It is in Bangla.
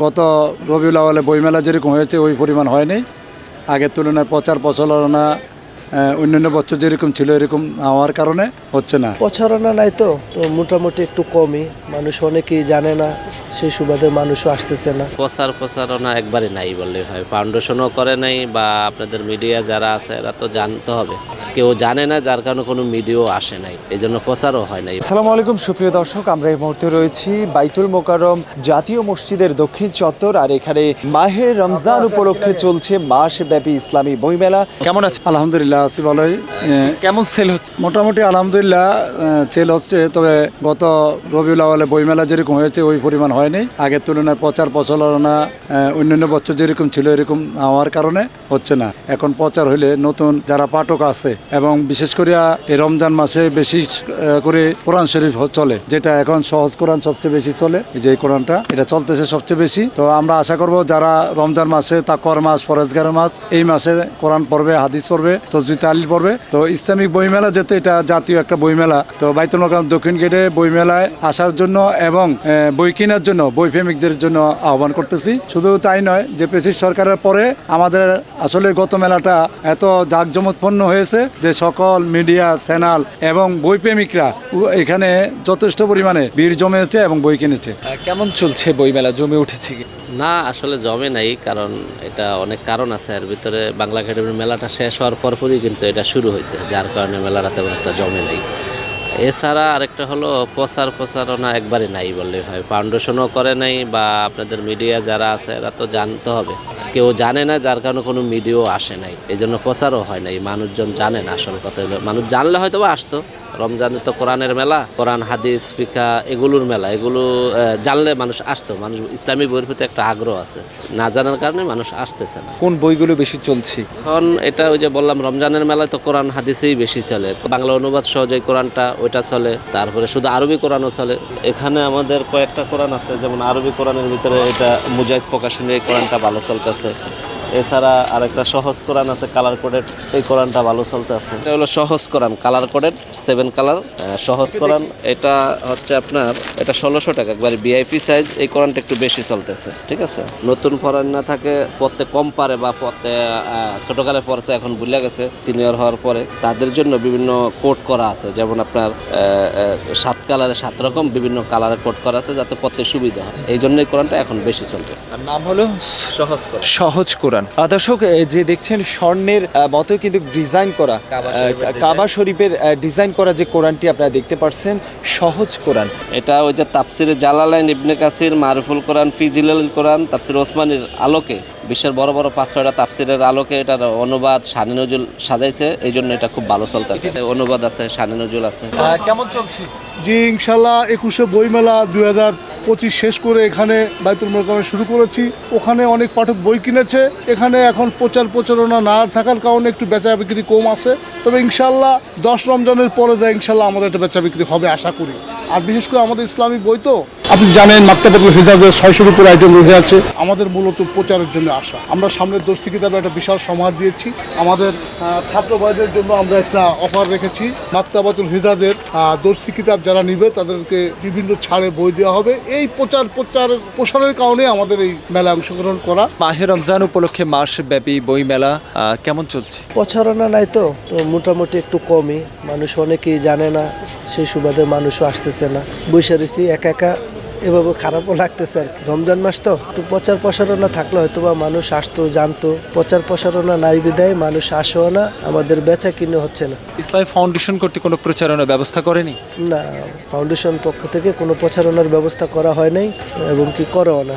গত রবিউল আওয়ালে বইমেলা যেরকম হয়েছে ওই পরিমাণ হয়নি। আগের তুলনায় প্রচার প্রচারণা আহ, অন্যান্য বছর যেরকম ছিল এরকম হওয়ার কারণে হচ্ছে না। প্রচারণা নাই তো তো মোটামুটি একটু কমই। মানুষ অনেকেই জানে না সেই সুবাদে মানুষও আসতেছে না। প্রচার প্রচারণা একবারে নাই বললে হয়। ফাউন্ডেশনও করে নাই বা আপনাদের মিডিয়া যারা আছে এরা তো জানতে হবে। কেউ জানে না যার কারণে কোনো মিডিয়াও আসে নাই। এই জন্য প্রচারও হয় নাই। আসসালামু আলাইকুম সুপ্রিয় দর্শক আমরা এই মুহূর্তে রয়েছি বাইতুল মোকাররম জাতীয় মসজিদের দক্ষিণ চত্বর আর এখানে মাহের রমজান উপলক্ষে চলছে মাস ব্যাপী ইসলামী বইমেলা। কেমন আছে আলহামদুলিল্লাহ আছি ভালোই। কেমন সেল হচ্ছে? মোটামুটি আলহামদুলিল্লাহ সেল হচ্ছে তবে গত রবিউল আওয়ালে বইমেলা যেরকম হয়েছে ওই পরিমাণ হয়নি। আগের তুলনায় প্রচার আহ, অন্যান্য বছর যেরকম ছিল এরকম হওয়ার কারণে হচ্ছে না। এখন প্রচার হইলে নতুন যারা পাঠক আছে এবং বিশেষ করে এই রমজান মাসে বেশি করে কোরআন শরীফ চলে, যেটা এখন সহজ কোরআন সবচেয়ে বেশি চলে, এই যে কোরআনটা, এটা চলতেছে সবচেয়ে বেশি। তো আমরা আশা করব যারা রমজান মাসে তাকর মাস, ফরেজগার মাস, এই মাসে কোরআন পড়বে, হাদিস পড়বে তসবি তালিল পড়বে। তো ইসলামিক বইমেলা যেতে এটা জাতীয় একটা বইমেলা, তো বাইতুল দক্ষিণ গেটে বইমেলায় আসার জন্য এবং বই কেনার জন্য, বই প্রেমিকদের জন্য আহ্বান করতেছি। শুধু তাই নয়, যে পেশিস সরকারের পরে আমাদের আসলে গত মেলাটা এত জাঁকজমৎপন্ন হয়েছে যে সকল মিডিয়া চ্যানেল এবং বই প্রেমিকরা এখানে যথেষ্ট পরিমাণে ভিড় জমেছে এবং বই কিনেছে। কেমন চলছে বইমেলা? জমে উঠেছে না আসলে জমে নাই কারণ এটা অনেক কারণ আছে। এর ভিতরে বাংলা একাডেমির মেলাটা শেষ হওয়ার পরপরই কিন্তু এটা শুরু হয়েছে যার কারণে মেলাটা তেমন একটা জমে নাই। এছাড়া আরেকটা হলো প্রচার প্রচারণা একবারে নাই বললেই হয়। ফাউন্ডেশনও করে নাই বা আপনাদের মিডিয়া যারা আছে এরা তো জানতে হবে। কেউ জানে না, যার কারণে কোনো মিডিয়াও আসে নাই। এই জন্য প্রচারও হয় নাই। মানুষজন জানে না আসল কথা মানুষ জানলে হয়তো বা আসতো। রমজানে তো কোরআনের মেলা কোরআন হাদিস ফিকা এগুলোর মেলা। এগুলো জানলে মানুষ আসতো। মানুষ ইসলামী বইয়ের প্রতি একটা আগ্রহ আছে। না জানার কারণে মানুষ আসতেছে না। কোন বইগুলো বেশি চলছে? এখন এটা ওই যে বললাম রমজানের মেলায় তো কোরআন হাদিসেই বেশি চলে। বাংলা অনুবাদ সহ যে কোরআনটা ওইটা চলে। তারপরে শুধু আরবি কোরআনও চলে। এখানে আমাদের কয়েকটা কোরআন আছে যেমন আরবি কোরআনের ভিতরে এটা মুজাহিদ প্রকাশনী এই কোরআনটা ভালো চলতেছে। এছাড়া আরেকটা সহজ কোরআন আছে কালার কোডেড এই কোরআনটা ভালো চলতে আছে। এটা হলো সহজ কোরআন কালার কোডেড সেভেন কালার সহজ কোরআন। এটা হচ্ছে আপনার এটা ষোলোশো টাকা একবারে বিআইপি সাইজ এই কোরআনটা একটু বেশি চলতেছে ঠিক আছে? নতুন কোরআন না থাকে পড়তে কম পারে বা পড়তে ছোটকালে পড়ছে এখন ভুলে গেছে সিনিয়র হওয়ার পরে তাদের জন্য বিভিন্ন কোড করা আছে যেমন আপনার সাত কালারে সাত রকম বিভিন্ন কালারে কোড করা আছে যাতে পড়তে সুবিধা হয়। এই জন্য এই কোরআনটা এখন বেশি চলবে। আর নাম হলো সহজ কোরআন। সহজ কোরআন। আহ, দর্শক যে দেখছেন স্বর্ণের মতো কিন্তু ডিজাইন করা কাবা শরীফের ডিজাইন করা যে কোরআনটি আপনারা দেখতে পাচ্ছেন সহজ কোরআন। এটা ওই যে তাপসিরে জালালাইন ইবনে কাসির মারুফুল কোরআন ফিজিলাল কোরআন তাপসির ওসমানের আলোকে বিশ্বের বড় বড় পাঁচ ছয়টা তাপসিরের আলোকে এটার অনুবাদ শানি নজুল সাজাইছে এই জন্য এটা খুব ভালো চলতেছে। অনুবাদ আছে শানি নজুল আছে। কেমন চলছে? জি ইনশাল্লাহ একুশে বইমেলা দুই হাজার পঁচিশ শেষ করে এখানে বাইতুল মোকামে শুরু করেছি। ওখানে অনেক পাঠক বই কিনেছে। এখানে এখন প্রচার প্রচারণা না থাকার কারণে একটু বেচা বিক্রি কম আছে। তবে ইনশাল্লাহ দশ রমজানের পরে যায় ইনশাল্লাহ আমাদের একটা বেচা বিক্রি হবে, আশা করি। আর বিশেষ করে আমাদের ইসলামিক বই তো আপনি জানেন মাক্তাবাতুল হিজাজের ছয়শোর উপর আইটেম রয়ে আছে। আমাদের মূলত প্রচারের জন্য আসা। আমরা সামনের দর্শী কিতাবে একটা বিশাল সমাহার দিয়েছি। আমাদের ছাত্র ভাইদের জন্য আমরা একটা অফার রেখেছি। মাক্তাবাতুল হিজাজের দর্শী কিতাব যারা নিবে তাদেরকে বিভিন্ন ছাড়ে বই দেওয়া হবে। এই প্রচার প্রচার প্রসারের কারণে আমাদের এই মেলায় অংশগ্রহণ করা। মাহে রমজান উপলক্ষে মাসব্যাপী বইমেলা আহ, কেমন চলছে? প্রচারণা নাই তো তো মোটামুটি একটু কমই। মানুষ অনেকেই জানে না সেই সুবাদে মানুষও আসতেছে না। বসে রয়েছি একা একা। এভাবে খারাপও লাগতেছে আর কি। রমজান মাস তো একটু প্রচার প্রসারণা থাকলে হয়তো বা মানুষ আসতো জানতো। প্রচার প্রসারণা নাই বিদায় মানুষ আসেও না আমাদের বেচা কিনে হচ্ছে না। ইসলামী ফাউন্ডেশন করতে কোনো প্রচারণার ব্যবস্থা করেনি? না ফাউন্ডেশন পক্ষ থেকে কোনো প্রচারণার ব্যবস্থা করা হয় নাই এবং কি করেও না।